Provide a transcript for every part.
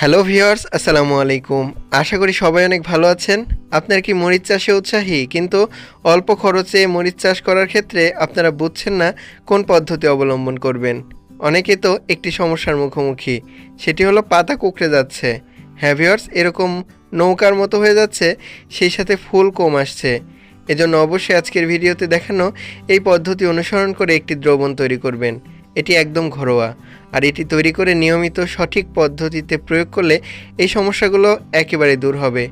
Hello viewers, আসসালামু আলাইকুম। আশা করি সবাই অনেক ভালো আছেন। আপনার কি মরিচ চাষে উৎসাহী? কিন্তু অল্প খরচে মরিচ চাষ করার ক্ষেত্রে আপনারা বুঝছেন না কোন পদ্ধতি অবলম্বন করবেন। অনেকে তো একটি সমস্যার মুখোমুখি, সেটি হলো পাতা কুকড়ে যাচ্ছে। হ্যাঁ ভিউয়ার্স, এরকম নৌকার মতো হয়ে যাচ্ছে, সেই সাথে ফুল কম আসছে। এজন্য অবশ্যই আজকের ভিডিওতে দেখানো এই পদ্ধতি অনুসরণ করে একটি দ্রবণ তৈরি করবেন। এটি একদম ঘরোয়া। আর এটি তৈরি করে নিয়মিত সঠিক পদ্ধতিতে প্রয়োগ করলে এই সমস্যাগুলো একেবারে দূর হবে।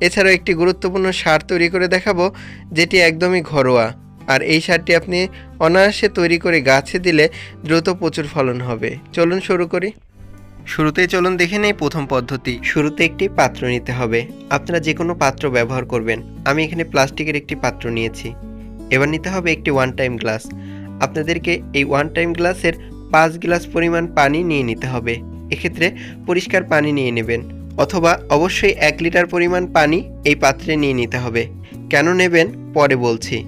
এছাড়াও একটি গুরুত্বপূর্ণ সার তৈরি করে দেখাবো, যেটি একদমই ঘরোয়া। আর এই সারটি আপনি অনায়াসে তৈরি করে গাছে দিলে দ্রুত প্রচুর ফলন হবে। চলুন শুরু করি। শুরুতেই চলুন দেখে নেই প্রথম পদ্ধতি। শুরুতে একটি পাত্র নিতে হবে। আপনারা যে কোনো পাত্র ব্যবহার করবেন। আমি এখানে প্লাস্টিকের একটি পাত্র নিয়েছি। এবার নিতে হবে একটি ওয়ান টাইম গ্লাস আপনাদেরকে এই ওয়ান টাইম গ্লাসের পাঁচ গ্লাস পরিমাণ পানি নিয়ে নিতে হবে। এক্ষেত্রে পরিষ্কার পানি নিয়ে নেবেন অথবা অবশ্যই এক লিটার পরিমাণ পানি এই পাত্রে নিয়ে নিতে হবে। কেন নেবেন? পরে বলছি।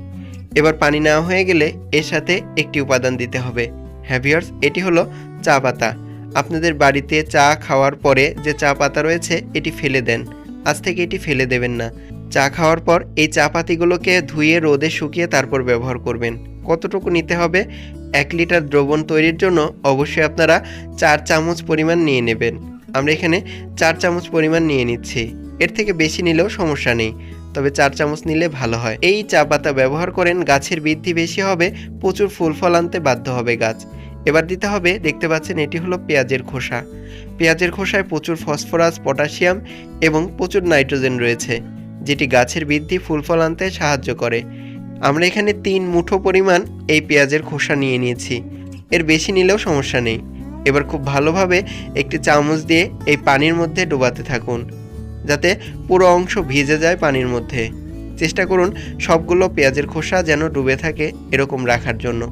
এবার পানি নেওয়া হয়ে গেলে এর সাথে একটি উপাদান দিতে হবে। হ্যাভিয়ার্স এটি হলো চা পাতা। আপনাদের বাড়িতে চা খাওয়ার পরে যে চা পাতা রয়েছে, এটি ফেলে দেন। আজ থেকে এটি ফেলে দেবেন না। চা খাওয়ার পর এই চা পাতিগুলোকে ধুয়ে রোদে শুকিয়ে তারপর ব্যবহার করবেন। কতটুকু নিতে হবে? এক লিটার দ্রবণ তৈরির জন্য অবশ্যই আপনারা চার চামচ পরিমাণ নিয়ে নেবেন। আমরা এখানে চার চামচ পরিমাণ নিয়ে নিচ্ছি। এর থেকে বেশি নিলেও সমস্যা নেই, তবে চার চামচ নিলে ভালো হয়। এই চা পাতা ব্যবহার করেন গাছের বৃদ্ধি বেশি হবে, প্রচুর ফুল ফল আনতে বাধ্য হবে গাছ। এবার দিতে হবে, দেখতে পাচ্ছেন এটি হলো পেঁয়াজের খোসা। পেঁয়াজের খোসায় প্রচুর ফসফরাস, পটাশিয়াম এবং প্রচুর নাইট্রোজেন রয়েছে, যেটি গাছের বৃদ্ধি ফুল ফল আনতে সাহায্য করে। আমরা এখানে তিন মুঠো পরিমাণ এই পেঁয়াজের খোসা নিয়ে নিয়েছি। এর বেশি নিলেও সমস্যা নেই। এবার খুব ভালোভাবে একটি চামচ দিয়ে এই পানির মধ্যে ডোবাতে থাকুন, যাতে পুরো অংশ ভিজে যায় পানির মধ্যে। চেষ্টা করুন সবগুলো পেঁয়াজের খোসা যেন ডুবে থাকে এরকম রাখার জন্য।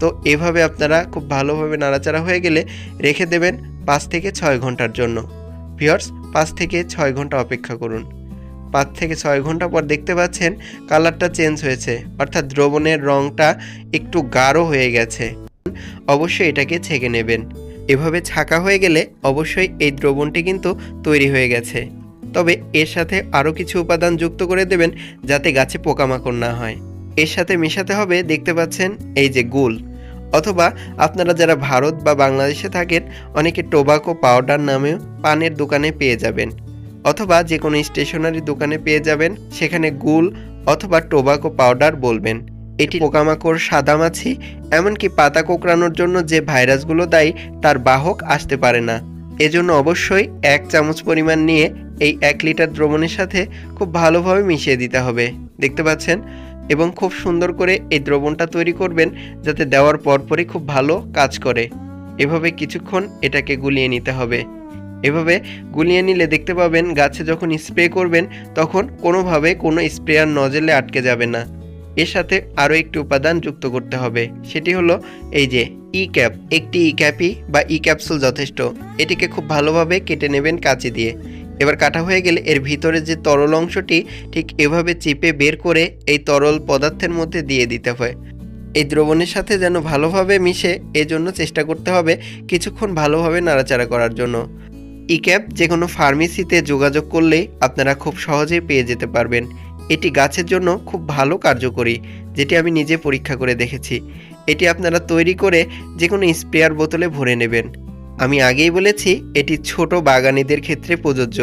তো এভাবে আপনারা খুব ভালোভাবে নাড়াচাড়া হয়ে গেলে রেখে দেবেন পাঁচ থেকে ছয় ঘণ্টার জন্য। ভিওর্স পাঁচ থেকে ছয় ঘণ্টা অপেক্ষা করুন। পাঁচ থেকে ছয় ঘণ্টা পর দেখতে পাচ্ছেন কালারটা চেঞ্জ হয়েছে, অর্থাৎ দ্রবণের রঙটা একটু গাঢ় হয়ে গেছে। অবশ্যই এটাকে ছেঁকে নেবেন। এভাবে ছাকা হয়ে গেলে অবশ্যই এই দ্রবণটি কিন্তু তৈরি হয়ে গেছে। তবে এর সাথে আরও কিছু উপাদান যুক্ত করে দেবেন যাতে গাছে পোকামাকড় না হয়। এর সাথে মেশাতে হবে, দেখতে পাচ্ছেন, এই যে গুল। অথবা আপনারা যারা ভারত বা বাংলাদেশে থাকেন, অনেকে টোবাকো পাউডার নামেও পানের দোকানে পেয়ে যাবেন। অথবা যে কোনো স্টেশনারি দোকানে পেয়ে যাবেন, সেখানে গুল অথবা টোবাকো পাউডার বলবেন। এটি পোকামাকড়, সাদামাছি, এমনকি পাতা কোঁকড়ানোর জন্য যে ভাইরাসগুলো দায়ী, তার বাহক আসতে পারে না। এজন্য অবশ্যই এক চামচ পরিমাণ নিয়ে এই এক লিটার দ্রবণের সাথে খুব ভালোভাবে মিশিয়ে দিতে হবে। দেখতে পাচ্ছেন? এবং খুব সুন্দর করে এই দ্রবণটা তৈরি করবেন, যাতে দেওয়ার পরপরই খুব ভালো কাজ করে। এভাবে কিছুক্ষণ এটাকে গুলিয়ে নিতে হবে। এভাবে গুলিয়ে নিলে দেখতে পাবেন গাছে যখন স্প্রে করবেন, তখন কোনোভাবে কোনো স্প্রেয়ার নজলে আটকে যাবে না। এর সাথে আরও একটি উপাদান যুক্ত করতে হবে, সেটি হলো এই যে ই ক্যাপ একটি ই ক্যাপি বা ই ক্যাপসুল যথেষ্ট। এটিকে খুব ভালোভাবে কেটে নেবেন কাঁচি দিয়ে। এবার কাটা হয়ে গেলে এর ভিতরে যে তরল অংশটি, ঠিক এভাবে চেপে বের করে এই তরল পদার্থের মধ্যে দিয়ে দিতে হয়। এই দ্রবণের সাথে যেন ভালোভাবে মিশে, এজন্য চেষ্টা করতে হবে কিছুক্ষণ ভালোভাবে নাড়াচাড়া করার জন্য। ইক্যাপ যে কোনো ফার্মেসিতে যোগাযোগ করলেই আপনারা খুব সহজেই পেয়ে যেতে পারবেন। এটি গাছের জন্য খুব ভালো কার্যকরী, যেটি আমি নিজে পরীক্ষা করে দেখেছি। এটি আপনারা তৈরি করে যে কোনো স্প্রেয়ার বোতলে ভরে নেবেন। আমি আগেই বলেছি, এটি ছোট বাগানীদের ক্ষেত্রে প্রযোজ্য।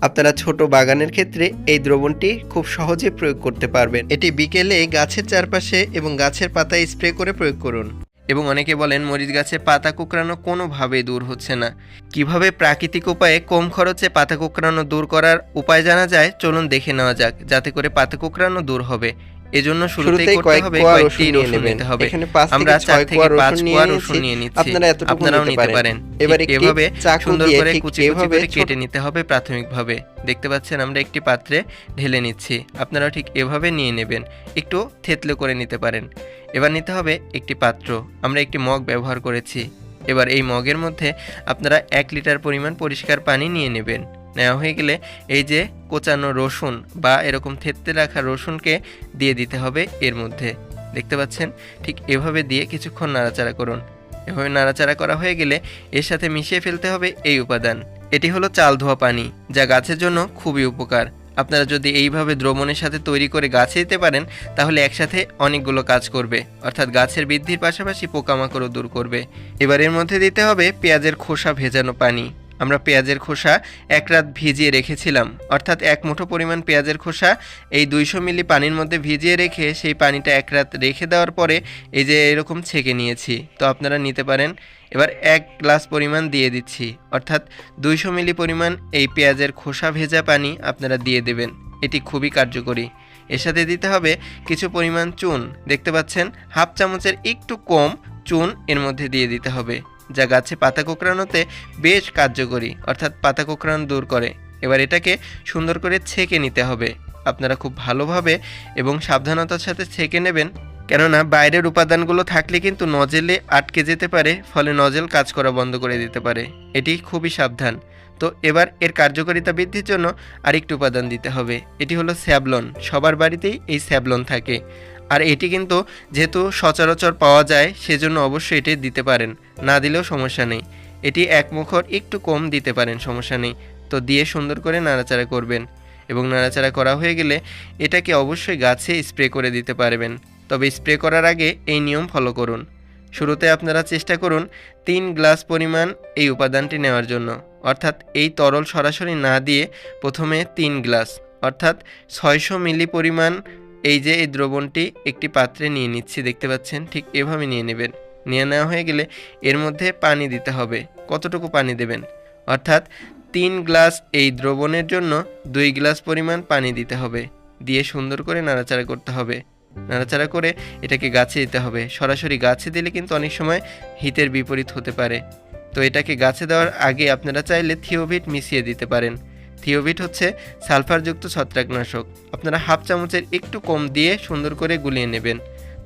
আপনারা ছোট বাগানের ক্ষেত্রে এই দ্রবণটি খুব সহজে প্রয়োগ করতে পারবেন। এটি বিকেলে গাছের চারপাশে এবং গাছের পাতায় স্প্রে করে প্রয়োগ করুন। এবং অনেকে বলেন মরিচ গাছে পাতা কুকরানো কোনোভাবেই দূর হচ্ছে না। কীভাবে প্রাকৃতিক উপায়ে কম খরচে পাতা কুকরানো দূর করার উপায় জানা যায়, চলুন দেখে নেওয়া যাক, যাতে করে পাতা কুকরানো দূর হবে। এজন্য শুরুতেই করতে হবে কয়েকটি রসুন নিতে হবে। এখানে পাঁচ থেকে ছয় কোয়া রসুন নিয়ে রসুন নিয়ে নিচ্ছি। আপনারা এতটুকু আপনারাও নিতে। পারেন। এবার এভাবে সুন্দর করে কুচি কুচি করে কেটে নিতে হবে প্রাথমিকভাবে। দেখতে পাচ্ছেন আমরা একটি পাত্রে ঢেলে নিচ্ছি। আপনারা ঠিক এভাবে নিয়ে নেবেন। একটু থেতলে করে নিতে পারেন। এবার নিতে হবে একটি পাত্র। আমরা একটি মগ ব্যবহার করেছি। এবার এই মগের মধ্যে আপনারা এক লিটার পরিমাণ পরিষ্কার পানি নিয়ে নেবেন। নেওয়া হয়ে গেলে এই যে কোচানো রসুন বা এরকম থেততে রাখা রসুনকে দিয়ে দিতে হবে এর মধ্যে। দেখতে পাচ্ছেন? ঠিক এভাবে দিয়ে কিছুক্ষণ নাড়াচাড়া করুন। এভাবে নাড়াচাড়া করা হয়ে গেলে এর সাথে মিশিয়ে ফেলতে হবে এই উপাদান। এটি হলো চাল ধোয়া পানি, যা গাছের জন্য খুবই উপকার। আপনারা যদি এইভাবে দ্রবণের সাথে তৈরি করে গাছে দিতে পারেন, তাহলে একসাথে অনেকগুলো কাজ করবে। অর্থাৎ গাছের বৃদ্ধির পাশাপাশি পোকামাকড়ও দূর করবে। এবার এর মধ্যে দিতে হবে পেঁয়াজের খোসা ভেজানো পানি। আমরা পেঁয়াজের খোসা এক রাত ভিজিয়ে রেখেছিলাম। অর্থাৎ এক মুঠো পরিমাণ পেঁয়াজের খোসা এই দুইশো মিলি পানির মধ্যে ভিজিয়ে রেখে সেই পানিটা এক রাত রেখে দেওয়ার পরে এই যে এরকম ছেঁকে নিয়েছি। তো আপনারা নিতে পারেন। এবার এক গ্লাস পরিমাণ দিয়ে দিচ্ছি। অর্থাৎ দুইশো মিলি পরিমাণ এই পেঁয়াজের খোসা ভেজা পানি আপনারা দিয়ে দেবেন। এটি খুবই কার্যকরী। এর সাথে দিতে হবে কিছু পরিমাণ চুন। দেখতে পাচ্ছেন, হাফ চামচের একটু কম চুন এর মধ্যে দিয়ে দিতে হবে। যা গাছে পাতা কোঁকড়ানোতে বেশ কার্যকরী, অর্থাৎ পাতা কোঁকড়ানো দূর করে। এবার এটাকে সুন্দর করে ছেঁকে নিতে হবে। আপনারা খুব ভালোভাবে এবং সাবধানতার সাথে ছেঁকে নেবেন, কেননা বাইরের উপাদানগুলো থাকলে কিন্তু নজেলে আটকে যেতে পারে, ফলে নজেল কাজ করা বন্ধ করে দিতে পারে। এটি খুবই সাবধান। তো এবার এর কার্যকারিতা বৃদ্ধির জন্য আরেকটি উপাদান দিতে হবে। এটি হলো স্যাবলন। সবার বাড়িতেই এই স্যাবলন থাকে। আর এটি কিন্তু যেহেতু সচরাচর পাওয়া যায়, সেজন্য অবশ্যই এটি দিতে পারেন। না দিলেও সমস্যা নেই। এটি এক মুখর একটু কম দিতে পারেন, সমস্যা নেই। তো দিয়ে সুন্দর করে নাড়াচাড়া করবেন এবং নাড়াচাড়া করা হয়ে গেলে এটাকে অবশ্যই গাছে স্প্রে করে দিতে পারবেন। তবে স্প্রে করার আগে এই নিয়ম ফলো করুন। শুরুতে আপনারা চেষ্টা করুন তিন গ্লাস পরিমাণ এই উপাদানটি নেওয়ার জন্য। অর্থাৎ এই তরল সরাসরি না দিয়ে প্রথমে তিন গ্লাস। অর্থাৎ ছয়শো মিলি পরিমাণ এই যে এই দ্রবণটি একটি পাত্রে নিয়ে নিচ্ছি, দেখতে পাচ্ছেন, ঠিক এভাবে নিয়ে নেবেন। নিয়ে নেওয়া হয়ে গেলে এর মধ্যে পানি দিতে হবে। কতটুকু পানি দেবেন? অর্থাৎ তিন গ্লাস এই দ্রবণের জন্য দুই গ্লাস পরিমাণ পানি দিতে হবে। দিয়ে সুন্দর করে নাড়াচাড়া করতে হবে। নাড়াচাড়া করে এটাকে গাছে দিতে হবে। সরাসরি গাছে দিলে কিন্তু অনেক সময় হিতের বিপরীত হতে পারে। তো এটাকে গাছে দেওয়ার আগে আপনারা চাইলে থিওভিট মিশিয়ে দিতে পারেন। থিওভিট হচ্ছে সালফারযুক্ত ছত্রাকনাশক। আপনারা হাফ চামচের একটু কম দিয়ে সুন্দর করে গুলিয়ে নেবেন,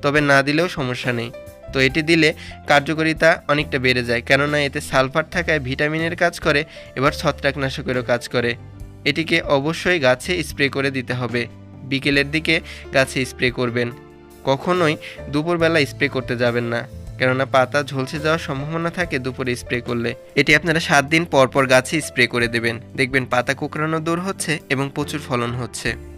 তবে না দিলেও সমস্যা নেই। তো এটি দিলে কার্যকারিতা অনেকটা বেড়ে যায়, কেননা এতে সালফার থাকায় ভিটামিনের কাজ করে, এবার ছত্রাকনাশকেরও কাজ করে। এটিকে অবশ্যই গাছে স্প্রে করে দিতে হবে। বিকেলের দিকে গাছে স্প্রে করবেন। কখনোই দুপুরবেলা স্প্রে করতে যাবেন না। কেননা পাতা ঝলসে যাওয়ার সম্ভাবনা থাকে দুপুরে স্প্রে করলে। এটি আপনারা সাত দিন পর পর গাছে স্প্রে করে দেবেন। দেখবেন পাতা কোঁকড়ানো দূর হচ্ছে এবং প্রচুর ফলন হচ্ছে।